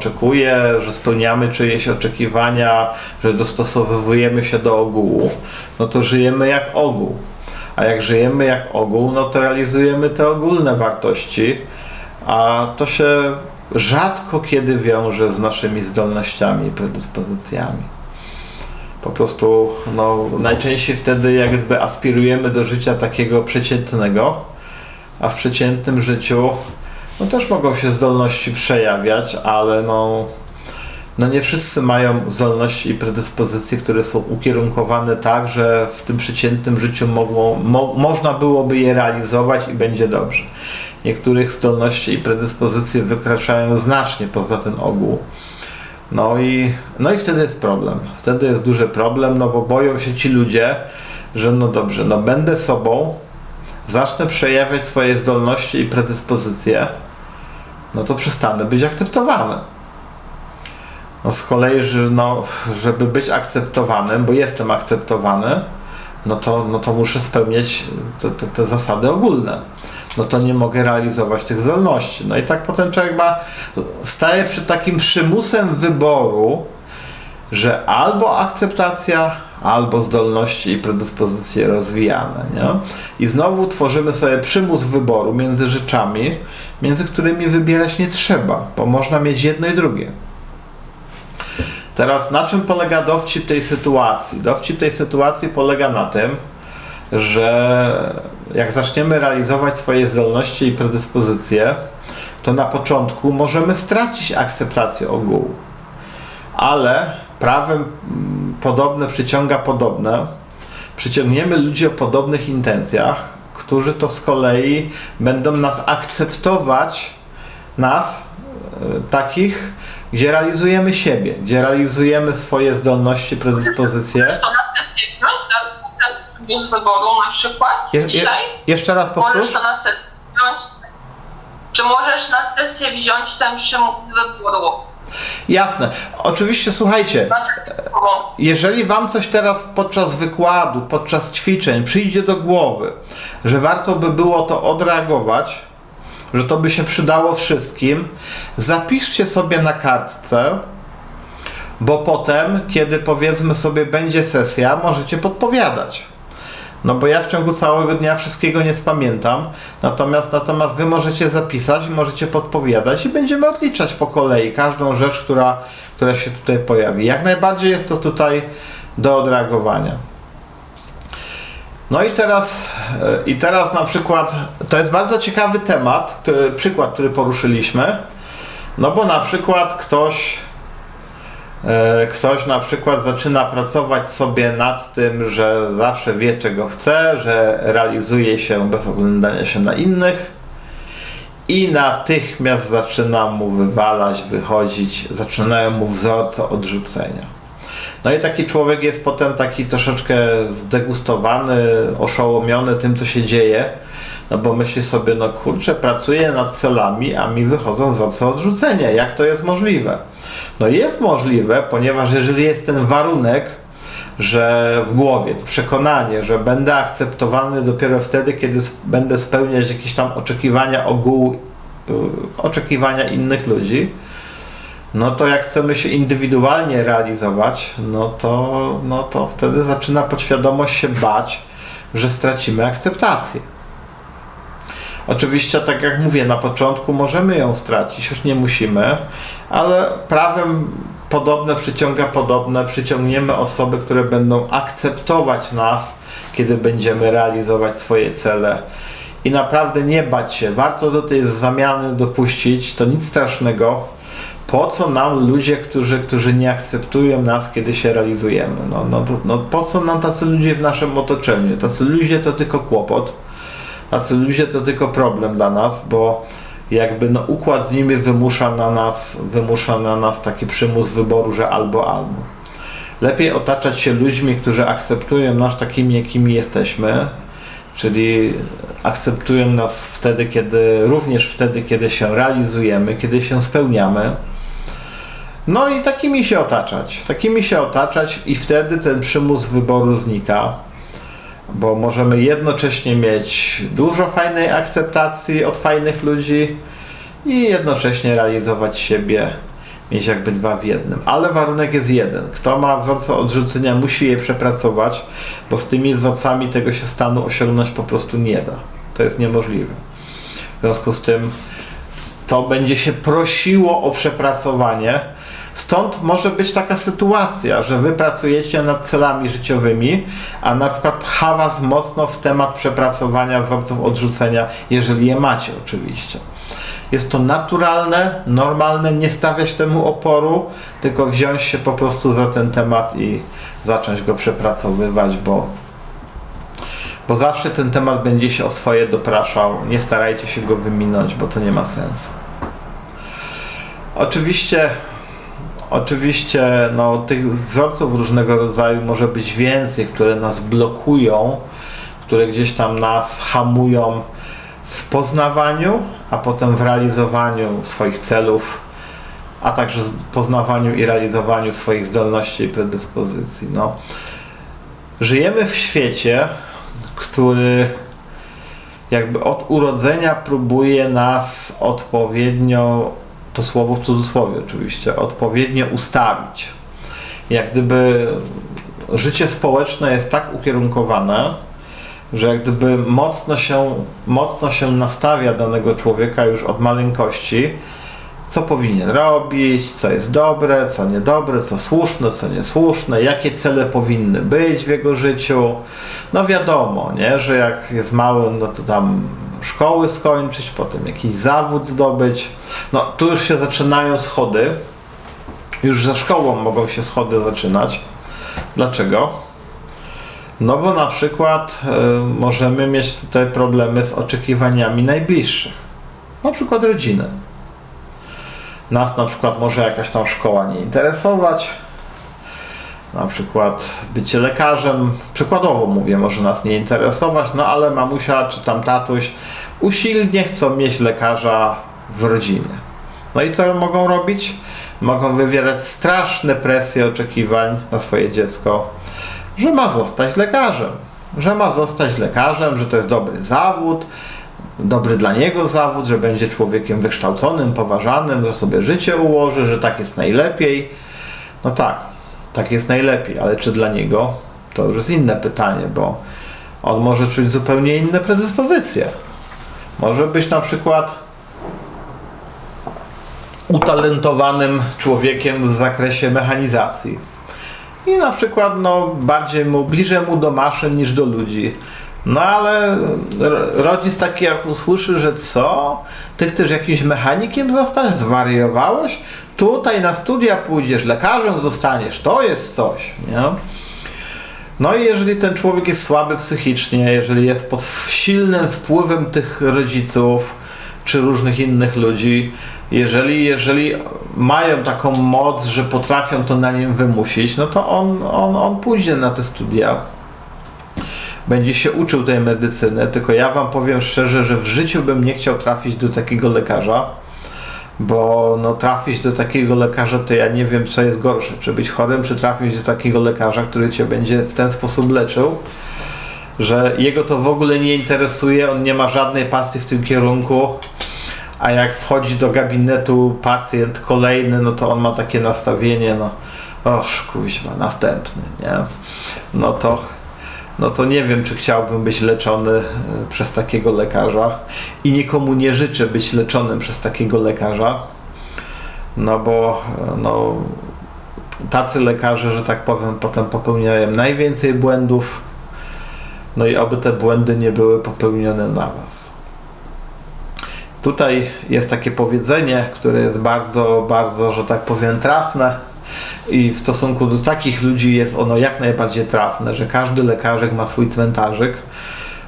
oczekuje, że spełniamy czyjeś oczekiwania, że dostosowujemy się do ogółu, no to żyjemy jak ogół. A jak żyjemy jak ogół, no to realizujemy te ogólne wartości, a to się rzadko kiedy wiąże z naszymi zdolnościami i predyspozycjami. Po prostu no, najczęściej wtedy jakby aspirujemy do życia takiego przeciętnego, a w przeciętnym życiu no, też mogą się zdolności przejawiać, ale no, no nie wszyscy mają zdolności i predyspozycje, które są ukierunkowane tak, że w tym przeciętnym życiu mogło, mo, można byłoby je realizować i będzie dobrze. Niektórych zdolności i predyspozycje wykraczają znacznie poza ten ogół. No i, no i wtedy jest problem. Wtedy jest duży problem, no bo boją się ci ludzie, że no dobrze, no będę sobą, zacznę przejawiać swoje zdolności i predyspozycje, no to przestanę być akceptowany. No z kolei, że no, żeby być akceptowanym, bo jestem akceptowany, no to, no to muszę spełniać te, te, te zasady ogólne. No to nie mogę realizować tych zdolności. No i tak potem człowiek ma, staje przed takim przymusem wyboru, że albo akceptacja, albo zdolności i predyspozycje rozwijane. Nie? I znowu tworzymy sobie przymus wyboru między rzeczami, między którymi wybierać nie trzeba, bo można mieć jedno i drugie. Teraz na czym polega dowcip tej sytuacji? Dowcip tej sytuacji polega na tym, że jak zaczniemy realizować swoje zdolności i predyspozycje, to na początku możemy stracić akceptację ogółu. Ale prawem mm, podobne przyciąga podobne. Przyciągniemy ludzi o podobnych intencjach, którzy to z kolei będą nas akceptować, nas, e, takich, gdzie realizujemy siebie, gdzie realizujemy swoje zdolności, predyspozycje. To na sesję wziąć, ten z wyboru na przykład Je, je, dzisiaj? jeszcze raz powtórz. Możesz to na wziąć. Czy możesz na sesję wziąć ten przymus wyboru? Jasne. Oczywiście, słuchajcie, jeżeli Wam coś teraz podczas wykładu, podczas ćwiczeń przyjdzie do głowy, że warto by było to odreagować, że to by się przydało wszystkim, zapiszcie sobie na kartce, bo potem, kiedy powiedzmy sobie będzie sesja, możecie podpowiadać. No bo ja w ciągu całego dnia wszystkiego nie spamiętam, natomiast, natomiast wy możecie zapisać, możecie podpowiadać i będziemy odliczać po kolei każdą rzecz, która, która się tutaj pojawi. Jak najbardziej jest to tutaj do odreagowania. No i teraz, e, i teraz na przykład, to jest bardzo ciekawy temat, który, przykład, który poruszyliśmy, no bo na przykład ktoś Ktoś na przykład zaczyna pracować sobie nad tym, że zawsze wie czego chce, że realizuje się bez oglądania się na innych i natychmiast zaczyna mu wywalać, wychodzić, zaczynają mu wzorce odrzucenia. No i taki człowiek jest potem taki troszeczkę zdegustowany, oszołomiony tym, co się dzieje, no bo myśli sobie, no kurczę, pracuję nad celami, a mi wychodzą wzorce odrzucenia. Jak to jest możliwe? No jest możliwe, ponieważ jeżeli jest ten warunek, że w głowie, to przekonanie, że będę akceptowany dopiero wtedy, kiedy będę spełniać jakieś tam oczekiwania ogółu, y, oczekiwania innych ludzi, no to jak chcemy się indywidualnie realizować, no to, no to wtedy zaczyna podświadomość się bać, że stracimy akceptację. Oczywiście, tak jak mówię, na początku możemy ją stracić, choć nie musimy, ale prawem podobne przyciąga podobne, przyciągniemy osoby, które będą akceptować nas, kiedy będziemy realizować swoje cele. I naprawdę nie bać się, warto do tej zamiany dopuścić, to nic strasznego. Po co nam ludzie, którzy, którzy nie akceptują nas, kiedy się realizujemy? No, no, no, po co nam tacy ludzie w naszym otoczeniu? Tacy ludzie to tylko kłopot. Tacy ludzie to tylko problem dla nas, bo jakby no, układ z nimi wymusza na nas, wymusza na nas taki przymus wyboru, że albo albo. Lepiej otaczać się ludźmi, którzy akceptują nas takimi, jakimi jesteśmy, czyli akceptują nas wtedy, kiedy, również wtedy, kiedy się realizujemy, kiedy się spełniamy. No i takimi się otaczać, takimi się otaczać i wtedy ten przymus wyboru znika bo możemy jednocześnie mieć dużo fajnej akceptacji od fajnych ludzi i jednocześnie realizować siebie mieć jakby dwa w jednym. Ale warunek jest jeden. Kto ma wzorce odrzucenia, musi je przepracować, bo z tymi wzorcami tego się stanu osiągnąć po prostu nie da. To jest niemożliwe. W związku z tym to będzie się prosiło o przepracowanie. Stąd może być taka sytuacja, że wy pracujecie nad celami życiowymi, a na przykład pcha was mocno w temat przepracowania wzorców odrzucenia, jeżeli je macie oczywiście. Jest to naturalne, normalne, nie stawiać temu oporu, tylko wziąć się po prostu za ten temat i zacząć go przepracowywać, bo, bo zawsze ten temat będzie się o swoje dopraszał. Nie starajcie się go wyminąć, bo to nie ma sensu. Oczywiście, oczywiście no, tych wzorców różnego rodzaju może być więcej, które nas blokują, które gdzieś tam nas hamują w poznawaniu, a potem w realizowaniu swoich celów, a także poznawaniu i realizowaniu swoich zdolności i predyspozycji. No. Żyjemy w świecie, który jakby od urodzenia próbuje nas odpowiednio, to słowo w cudzysłowie oczywiście, odpowiednio ustawić. Jak gdyby życie społeczne jest tak ukierunkowane, że jak gdyby mocno się, mocno się nastawia danego człowieka już od maleńkości, co powinien robić, co jest dobre, co niedobre, co słuszne, co niesłuszne, jakie cele powinny być w jego życiu. No wiadomo, nie, że jak jest mały, no to tam szkoły skończyć, potem jakiś zawód zdobyć. No tu już się zaczynają schody. Już za szkołą mogą się schody zaczynać. Dlaczego? No bo na przykład y, możemy mieć tutaj problemy z oczekiwaniami najbliższych. Na przykład rodziny. Nas na przykład może jakaś tam szkoła nie interesować. Na przykład bycie lekarzem, przykładowo mówię, może nas nie interesować, no ale mamusia czy tam tatuś usilnie chcą mieć lekarza w rodzinie. No i co mogą robić? Mogą wywierać straszne presje oczekiwań na swoje dziecko, że ma zostać lekarzem. Że ma zostać lekarzem, że to jest dobry zawód, dobry dla niego zawód, że będzie człowiekiem wykształconym, poważanym, że sobie życie ułoży, że tak jest najlepiej. No tak, tak jest najlepiej, ale czy dla niego? To już jest inne pytanie, bo on może czuć zupełnie inne predyspozycje. Może być na przykład utalentowanym człowiekiem w zakresie mechanizacji. I na przykład no, bardziej mu, bliżej mu do maszyn niż do ludzi. No ale rodzic taki jak usłyszy, że co? Ty chcesz jakimś mechanikiem zostać? Zwariowałeś? Tutaj na studia pójdziesz, lekarzem zostaniesz, to jest coś, nie? No i jeżeli ten człowiek jest słaby psychicznie, jeżeli jest pod silnym wpływem tych rodziców czy różnych innych ludzi, jeżeli, jeżeli mają taką moc, że potrafią to na nim wymusić, no to on, on, on pójdzie na te studia będzie się uczył tej medycyny, tylko ja wam powiem szczerze, że w życiu bym nie chciał trafić do takiego lekarza, bo no trafić do takiego lekarza to ja nie wiem co jest gorsze, czy być chorym, czy trafić do takiego lekarza, który cię będzie w ten sposób leczył, że jego to w ogóle nie interesuje, on nie ma żadnej pasji w tym kierunku, a jak wchodzi do gabinetu pacjent kolejny, no to on ma takie nastawienie, no oż kuźwa, następny, nie? No to no to nie wiem, czy chciałbym być leczony e, przez takiego lekarza i nikomu nie życzę być leczonym przez takiego lekarza, no bo e, no, tacy lekarze, że tak powiem, potem popełniają najwięcej błędów, no i oby te błędy nie były popełnione na Was. Tutaj jest takie powiedzenie, które jest bardzo, bardzo, że tak powiem, trafne i w stosunku do takich ludzi jest ono jak najbardziej trafne, że każdy lekarzyk ma swój cmentarzyk.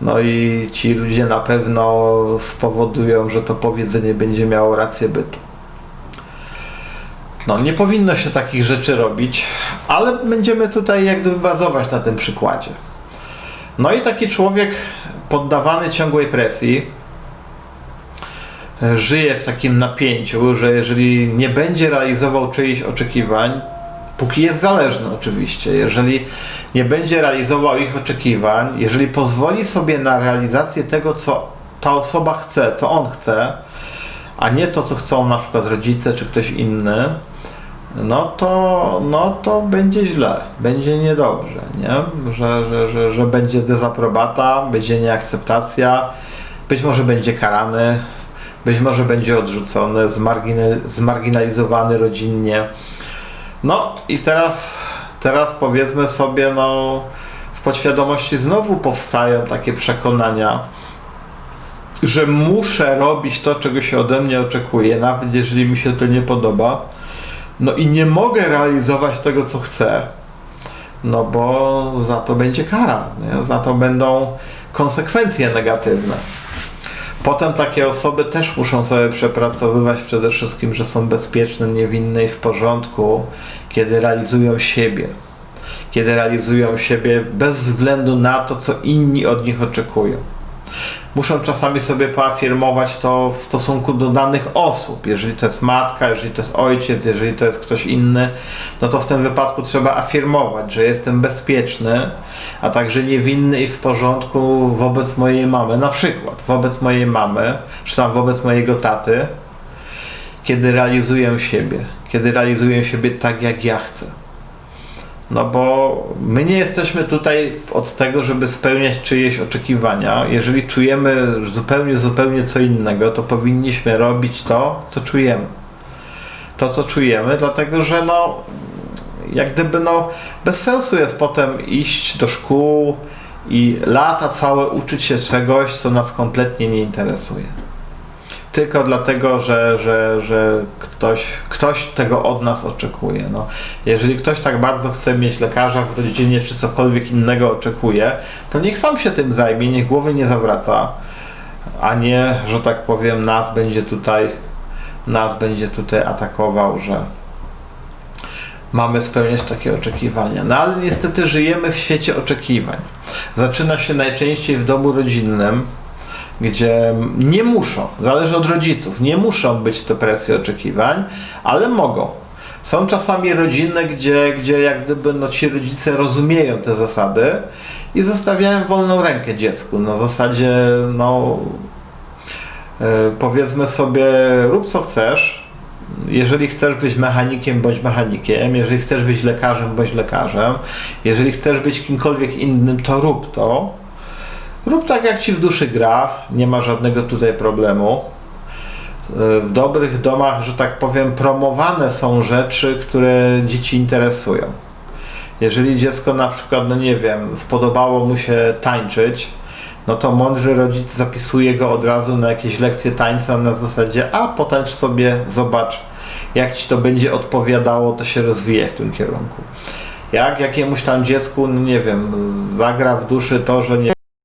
No i ci ludzie na pewno spowodują, że to powiedzenie będzie miało rację bytu. No, nie powinno się takich rzeczy robić, ale będziemy tutaj jak gdyby bazować na tym przykładzie. No i taki człowiek poddawany ciągłej presji, żyje w takim napięciu, że jeżeli nie będzie realizował czyichś oczekiwań, póki jest zależny oczywiście, jeżeli nie będzie realizował ich oczekiwań, jeżeli pozwoli sobie na realizację tego, co ta osoba chce, co on chce, a nie to, co chcą na przykład rodzice czy ktoś inny, no to, no to będzie źle, będzie niedobrze, nie? Że, że, że, że będzie dezaprobata, będzie nieakceptacja, być może będzie karany, być może będzie odrzucony, zmargina- zmarginalizowany rodzinnie. No i teraz, teraz powiedzmy sobie, no w podświadomości znowu powstają takie przekonania, że muszę robić to, czego się ode mnie oczekuje, nawet jeżeli mi się to nie podoba. No i nie mogę realizować tego, co chcę, no bo za to będzie kara, nie? za to będą konsekwencje negatywne. Potem takie osoby też muszą sobie przepracowywać przede wszystkim, że są bezpieczne, niewinne i w porządku, kiedy realizują siebie. Kiedy realizują siebie bez względu na to, co inni od nich oczekują muszą czasami sobie poafirmować to w stosunku do danych osób. Jeżeli to jest matka, jeżeli to jest ojciec, jeżeli to jest ktoś inny, no to w tym wypadku trzeba afirmować, że jestem bezpieczny, a także niewinny i w porządku wobec mojej mamy. Na przykład wobec mojej mamy, czy tam wobec mojego taty, kiedy realizuję siebie, kiedy realizuję siebie tak, jak ja chcę. No bo my nie jesteśmy tutaj od tego, żeby spełniać czyjeś oczekiwania. Jeżeli czujemy zupełnie, zupełnie co innego, to powinniśmy robić to, co czujemy. To, co czujemy, dlatego że no, jak gdyby no, bez sensu jest potem iść do szkół i lata całe uczyć się czegoś, co nas kompletnie nie interesuje. Tylko dlatego, że, że, że ktoś, ktoś tego od nas oczekuje. No, jeżeli ktoś tak bardzo chce mieć lekarza w rodzinie, czy cokolwiek innego oczekuje, to niech sam się tym zajmie, niech głowy nie zawraca, a nie, że tak powiem, nas będzie tutaj, nas będzie tutaj atakował, że mamy spełniać takie oczekiwania. No ale niestety żyjemy w świecie oczekiwań. Zaczyna się najczęściej w domu rodzinnym, gdzie nie muszą, zależy od rodziców, nie muszą być te presje oczekiwań, ale mogą. Są czasami rodziny, gdzie, gdzie jak gdyby no, ci rodzice rozumieją te zasady i zostawiają wolną rękę dziecku. Na zasadzie, no, e, powiedzmy sobie, rób co chcesz. Jeżeli chcesz być mechanikiem, bądź mechanikiem. Jeżeli chcesz być lekarzem, bądź lekarzem. Jeżeli chcesz być kimkolwiek innym, to rób to. Rób tak, jak ci w duszy gra, nie ma żadnego tutaj problemu. W dobrych domach, że tak powiem, promowane są rzeczy, które dzieci interesują. Jeżeli dziecko na przykład, no nie wiem, spodobało mu się tańczyć, no to mądry rodzic zapisuje go od razu na jakieś lekcje tańca na zasadzie, a potańcz sobie, zobacz, jak ci to będzie odpowiadało, to się rozwije w tym kierunku. Jak jakiemuś tam dziecku, no nie wiem, zagra w duszy to, że nie